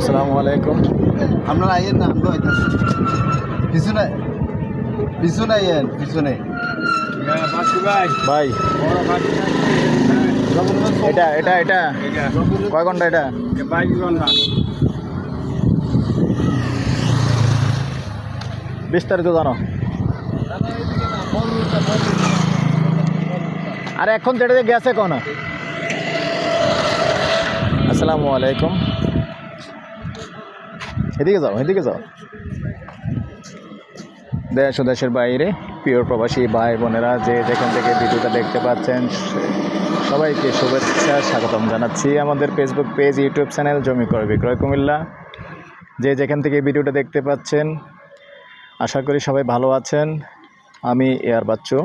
আসসালামু আলাইকুম। আপনারা আইয়েন না আমরা হইতেছি পিছনে পিছনে আইয়েন পিছনে ভাই। এটা এটা এটা। কয় ঘণ্টা এটা? বিস্তারিত জানো। আরে এখন তো এটা গেছে কোন আসসালামু আলাইকুম। এদিকে যাও এদিকে যাও। দেশ ও দেশের বাইরে প্রিয় প্রবাসী ভাই বোনেরা যে যেখান থেকে ভিডিওটা দেখতে পাচ্ছেন, সবাইকে শুভেচ্ছা, স্বাগতম জানাচ্ছি আমাদের ফেসবুক পেজ ইউটিউব চ্যানেল জমি ক্রয় বিক্রয় কুমিল্লা। যে যেখান থেকে ভিডিওটা দেখতে পাচ্ছেন, আশা করি সবাই ভালো আছেন। আমি এয়ার বাচ্চু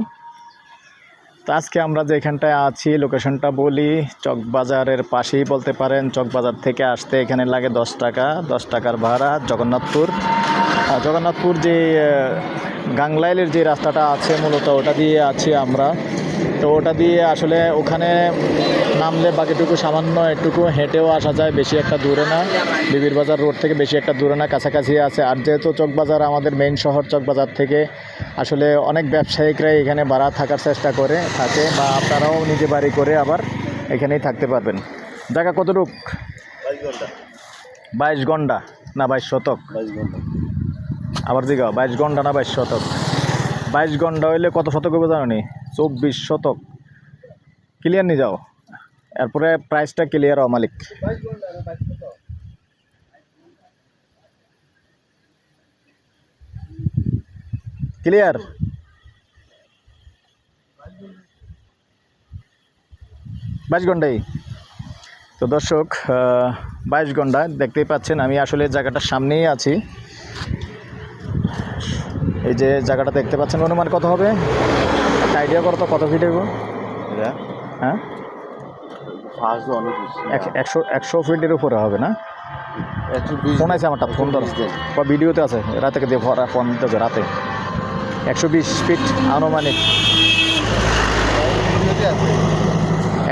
তো আজকে আমরা যেখানটায় আছি লোকেশনটা বলি, চকবাজারের পাশেই বলতে পারেন। চকবাজার থেকে আসতে এখানে লাগে দশ টাকা, দশ টাকার ভাড়া, জগন্নাথপুর। জগন্নাথপুর যে গাংলাইলের যে রাস্তাটা আছে, মূলত ওটা দিয়ে আছি আমরা। তো ওটা দিয়ে আসলে ওখানে নামলে বাকিটুকু সামান্য একটুকু হেঁটেও আসা যায় বেশি একটা দূরে না। বিবির বাজার রোড থেকে বেশি একটা দূরে না কাছাকাছি আছে। আর যেহেতু চকবাজার আমাদের মেইন শহর চকবাজার থেকে আসলে অনেক ব্যবসায়িকরাই এখানে ভাড়া থাকার চেষ্টা করে থাকে বা আপনারাও নিজে বাড়ি করে আবার এখানেই থাকতে পারবেন। জায়গা কতটুক? বাইশ ঘণ্টা। না বাইশ শতক? আবার দিকে বাইশ ঘণ্টা না বাইশ শতক? বাইশ ঘণ্টা হইলে কত শতক হবে জানো নি চব্বিশ শতক। ক্লিয়ার নিয়ে যাও? এরপরে প্রাইসটা ক্লিয়ার হও, মালিক। ক্লিয়ার বাইশ ঘন্টাই। তো দর্শক বাইশ ঘণ্টা, দেখতেই পাচ্ছেন, আমি আসলে জায়গাটার সামনেই আছি। এই যে জায়গাটা দেখতে পাচ্ছেন, অনুমান কত হবে? একটা আইডিয়া করো তো কত ফিট হইব হ্যাঁ? ফার্স্ট অনেক একশো একশো ফিটের উপরে হবে না? ফোন আছে আমারটা ফোন ধরো। বা ভিডিওতে আছে রাতে দিয়ে ভরা ফোন দিতে হবে রাতে। একশো বিশ ফিট আনুমানিক।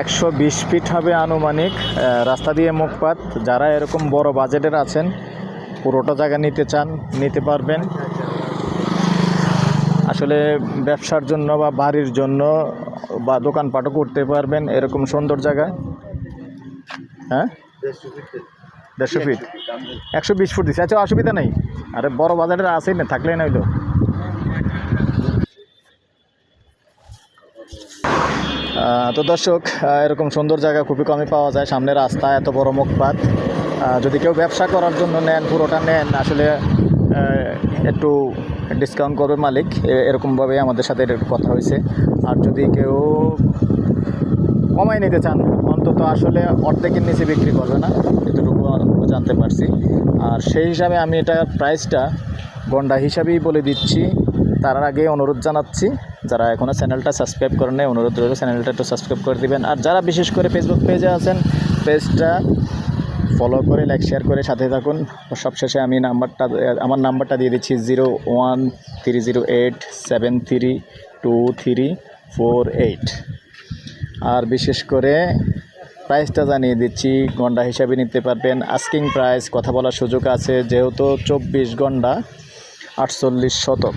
একশো বিশ ফিট হবে আনুমানিক রাস্তা দিয়ে মুখপাত। যারা এরকম বড় বাজেটের আছেন পুরোটা জায়গা নিতে চান নিতে পারবেন। আসলে ব্যবসার জন্য বা বাড়ির জন্য বা দোকানপাটও করতে পারবেন এরকম সুন্দর জায়গা হ্যাঁ? দেড়শো ফিট। একশো বিশ ফুট দিচ্ছে আচ্ছা অসুবিধা নেই। আরে বড় বাজারের আছেই না, থাকলেই না হইল তো দর্শক এরকম সুন্দর জায়গা খুবই কমই পাওয়া যায়। সামনে রাস্তা, এত বড় মুখপাত। যদি কেউ ব্যবসা করার জন্য নেন, পুরোটা নেন, আসলে একটু ডিসকাউন্ট করবে মালিক। এরকমভাবে আমাদের সাথে একটু কথা হয়েছে। আর যদি কেউ কমাই নিতে চান, অন্তত আসলে অর্ধেকের নিচে বিক্রি করবে না। এতটুকু জানতে পারছি। আর সেই হিসাবে আমি এটা প্রাইসটা গন্ডা হিসাবেই বলে দিচ্ছি। তার আগে অনুরোধ জানাচ্ছি, যারা এখনও চ্যানেলটা সাবস্ক্রাইব করেন অনুরোধ রইল চ্যানেলটা একটু সাবস্ক্রাইব করে দিবেন। আর যারা বিশেষ করে ফেসবুক পেজে আছেন পেজটা ফলো করে লাইক শেয়ার করে, সাথে থাকুন। সবশেষে আমি নাম্বারটা, আমার নাম্বারটা দিয়ে দিচ্ছি zero one three zero eight seven three two three four eight. আর বিশেষ করে প্রাইসটা জানিয়ে দিচ্ছি গন্ডা হিসাবে নিতে পারবেন। আস্কিং প্রাইস কথা বলার সুযোগ আছে, যেহেতু চব্বিশ গন্ডা আটচল্লিশ শতক।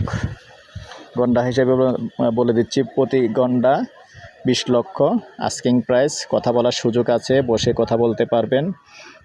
গন্ডা হিসেবে বলে- বলে দিচ্ছি, প্রতি গন্ডা বিশ লক্ষ। আস্কিং প্রাইস কথা বলার সুযোগ আছে, বসে কথা বলতে পারবেন।